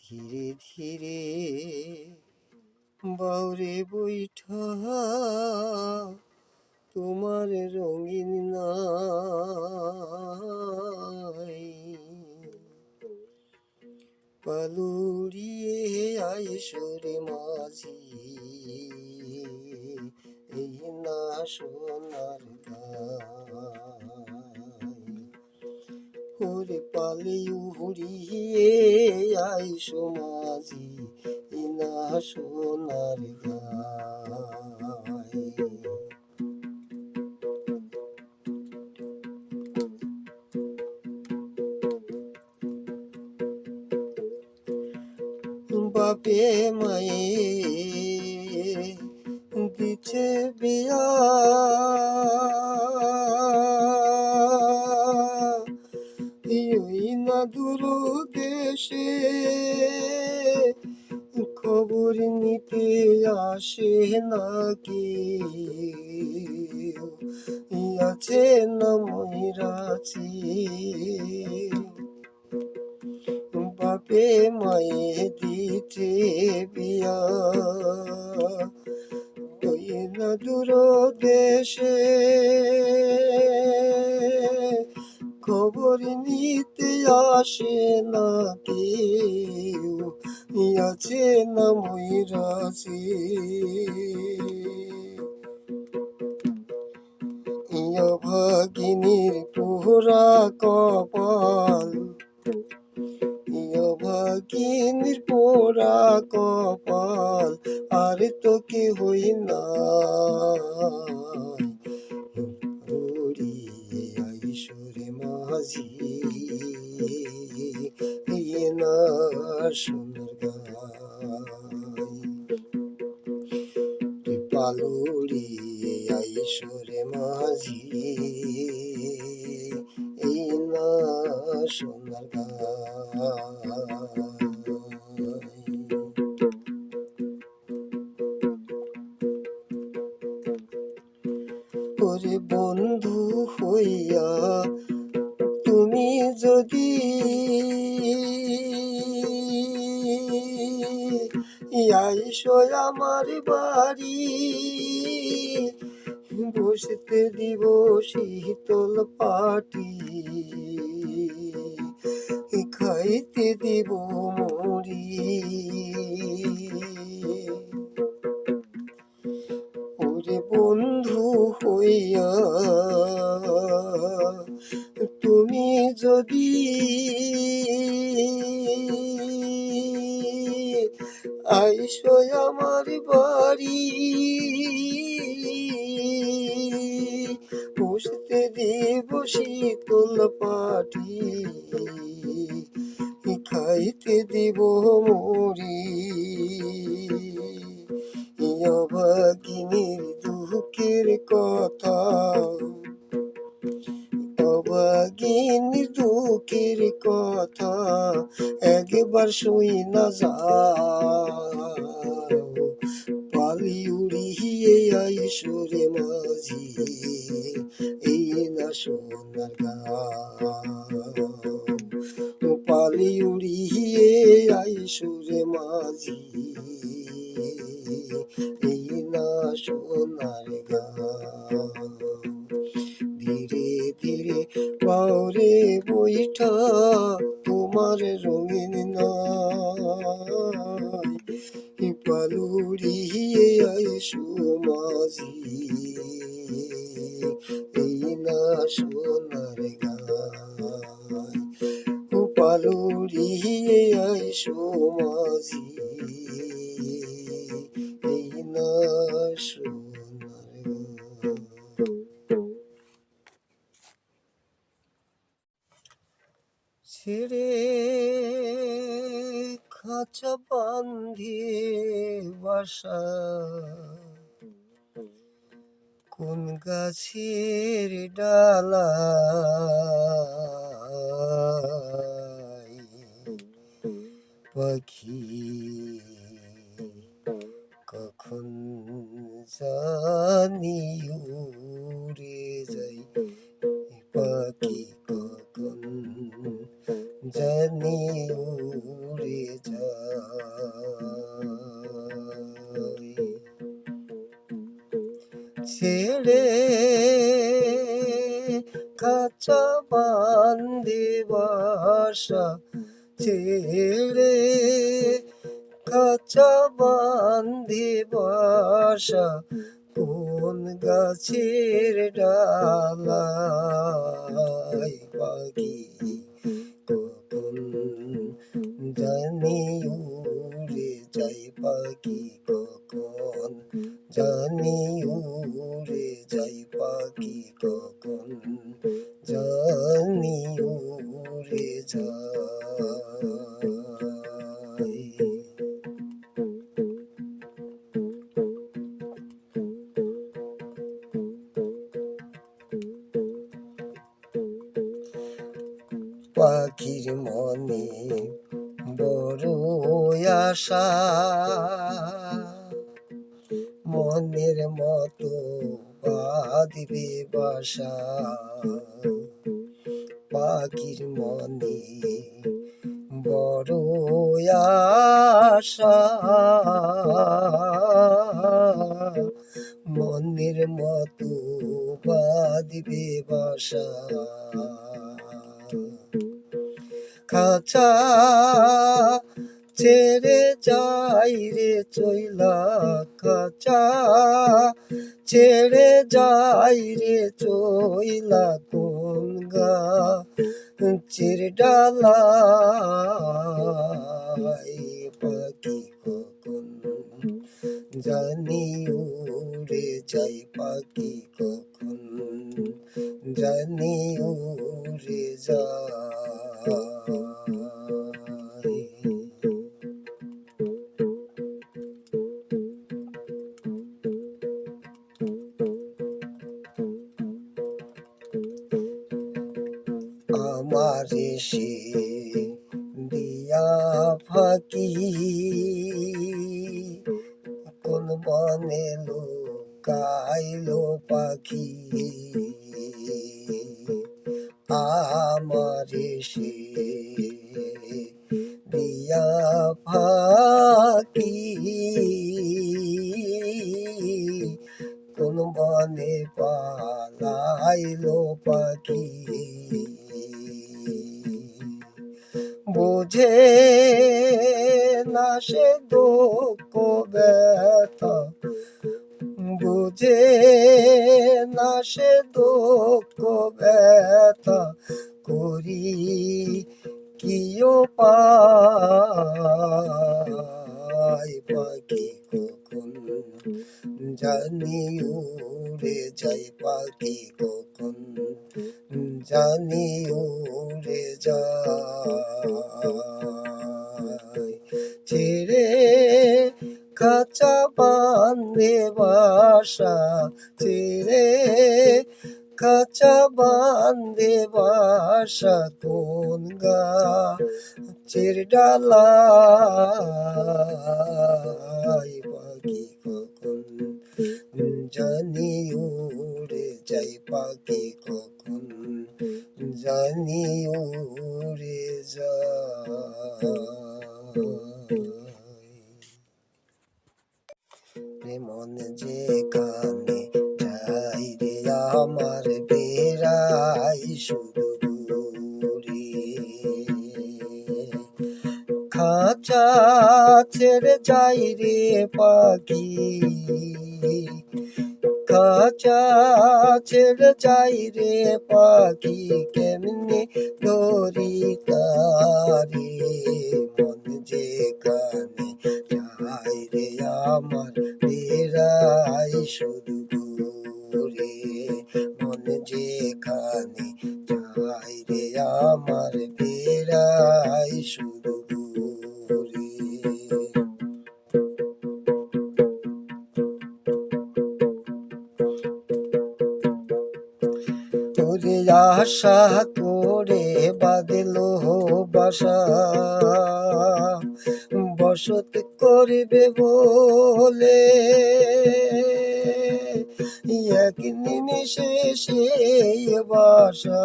ধীরে ধীরে বাউরে বৈঠা তোমার রঙিন পালুড়িয়ে আইসরে মাঝি এই না সোনার গাই ওরে পালে উড়িয়ে আই মাঝি ইনা সোনার গাই নাকি আছে না ময়রাছি বাপে মায়ে দিতে বিয়া। ওই না দূর দেশে খবর নিতে আসে না কেউ আছে না ময়রাছি ইয়া ভাগিনীর পুরা কপাল ইয়া ভাগিনীর পোড়া কপাল আর তো কি হই না আইসরে মাঝি ইয়ে না সোনার গাই। পালুড়ি আইসরে মাঝি। এই না সোনার ওরে বন্ধু হইয়া আইসো আমার বাড়ি। বসতে দিব শীতল পাটি। খাইতে দিব মরি দিব শীতল পাটি খাইতে দিব মরি অভাগিনীর দুঃখের কথা অভাগিনীর দুঃখের কথা একবার শুই না যাও। পালি উড়িয়ে আইসরে মাঝি। পালি উড়িয়ে আইসরে মাঝি। এই না সোনার গাও ধীরে ধীরে পাওরে বৈঠা তোমার রঙিন নাই। পালুড়িয়ে আইসো মাঝি। ও পালুড়িয়ে আইসো মাঝি এই না ছেড়ে খাঁচা বান্ধিয়ে বাসা কোন গাছের ডালা পাখি কখন জানি উড়ে যাই পাখি কখন জানি উড়ে ডালাই পাখি কখন জানি উড়ে যাই পাখি পাখির মনে বড় আশা। মনের মতো বাঁধবে বাসা। পাখির মনে বড় আশা। মনের মতো বাঁধবে বাসা। খাঁচা ছেড়ে যাই রে চইলা খাঁচা ছেড়ে যাই রে চইলা কোন গা চির ডালাই পাখি কখন জানি উড়ে যাই পাখি কখন জানি উড়ে সে দিয়া ফাঁকি কোন বনে লুকাইলো পাখি আমার সে দিয়া ফাঁকি কোন বনে পালাইলো পাখি বুঝে না সে দুঃখ ব্যথা। বুঝে না সে দুঃখ ব্যথা। করি কিও পাই পাখি জানি উড়ে যাই পাখি কখন জানি উড়ে যায় ছেড়ে খাঁচা বান্ধে বাসা, ছেড়ে খাঁচা বান্ধে বাসা কোন গা চির ডালাই পাখি কখন জানি উড়ে যায় মন যে কানে যাই রে আমার বেড়াই শুধু খাঁচা ছেড়ে যাই রে পাখি। খাঁচা ছেড়ে যাই রে পাখি, কেমনে ধরি তারে? মন যে কানে যাই রে আমার বেড়াই শুধু ঘুরে মন যে কানে যাই রে আমার বেড়াই আশা করে বাদল বাসা। বসত করবে বলে এক নিমিষে সেই বাসা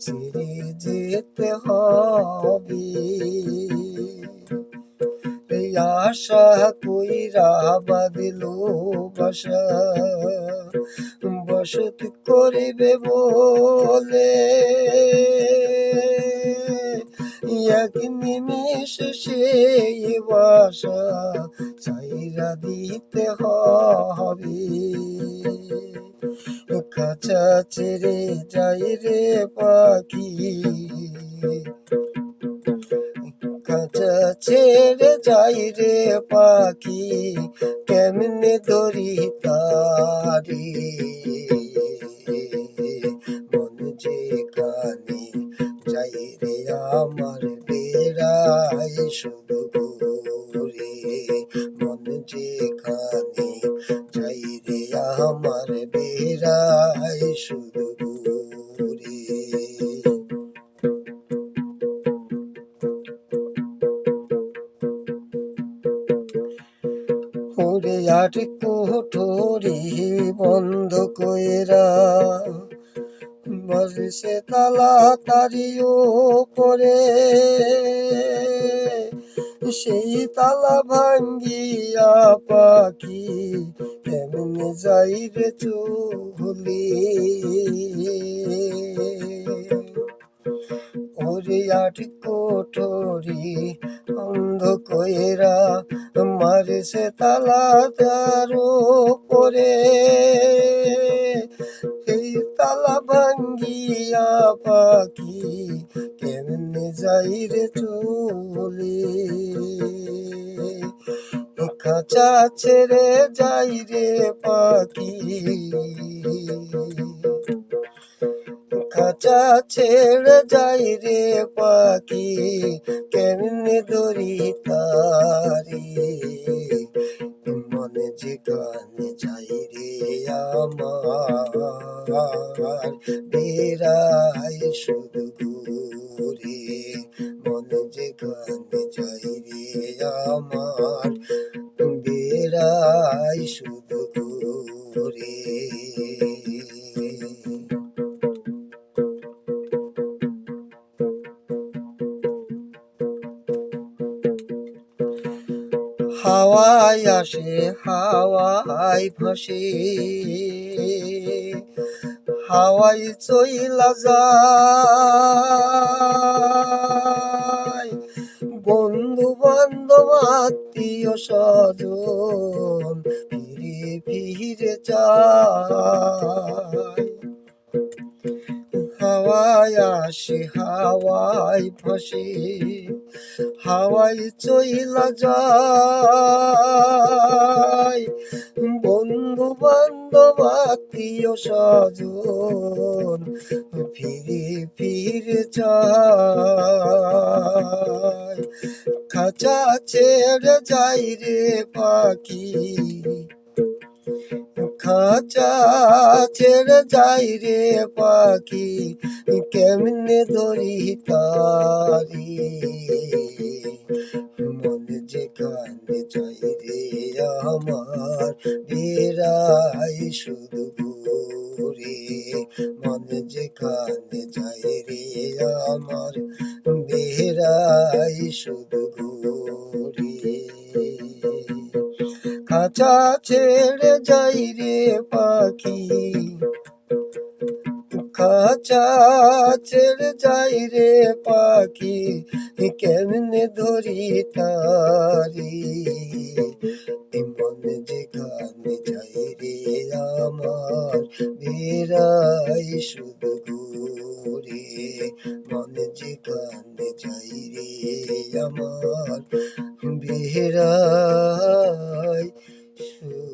ছেড়ে যেতে হবে। আশা কইরা বাদিল বাসা। বসত করিবে বলে। এক নিমিষ সেই বাসা চাইরা দিতে হবে। কাছা ছেড়ে যাই রে পাখি। কাছা ছেড়ে যাই রে পাখি। কেমনে ধরি তারি? আমার বেড়াই শুধু মন যে কানে ভাঙ্গিয়া পাখি কেমনে যাইবে চুলি ওরে আট কোঠরি অন্ধ কইরা মারিছে তালা তার পরে এই তালা ভাঙ্গিয়া পাখি কেমনে যাই রে চলি? খাঁচা ছেড়ে যাই রে পাখি। খাঁচা ছেড়ে যাই রে পাখি কেমনে ধরি তারি? মনে যেখানে যাই রে আমার বেড়াই হাওয়ায় ভাসে হাওয়াই চইলা যায়। বন্ধু বান্ধব আত্মীয় স্বজন ফিরে ফিরে যায় আসে হাওয়াই ফাঁসে হাওয়াই চইলা যায় বন্ধু বান্ধব, আত্মীয় স্বজন ফিরে ফিরে যায় খাঁচা ছেড়ে যাই রে পাখি খাঁচা ছেড়ে যাই রে পাখি, কেমনে ধরি তারি? মনে যেখানে যাই রে আমার, বেড়াই শুধু ঘুরে। মনে যেখানে যাই রে আমার, বেড়াই শুধু ঘুরে। খাঁচা ছেড়ে যাই রে পাখি। খাঁচা ছেড়ে যাই রে পাখি, কেমনে ধরি তারি? মন যে গানে যাই রে আমার, বেড়াই শুধু ঘুরে। মন যে গানে যাই রে আমার, বেড়াই food.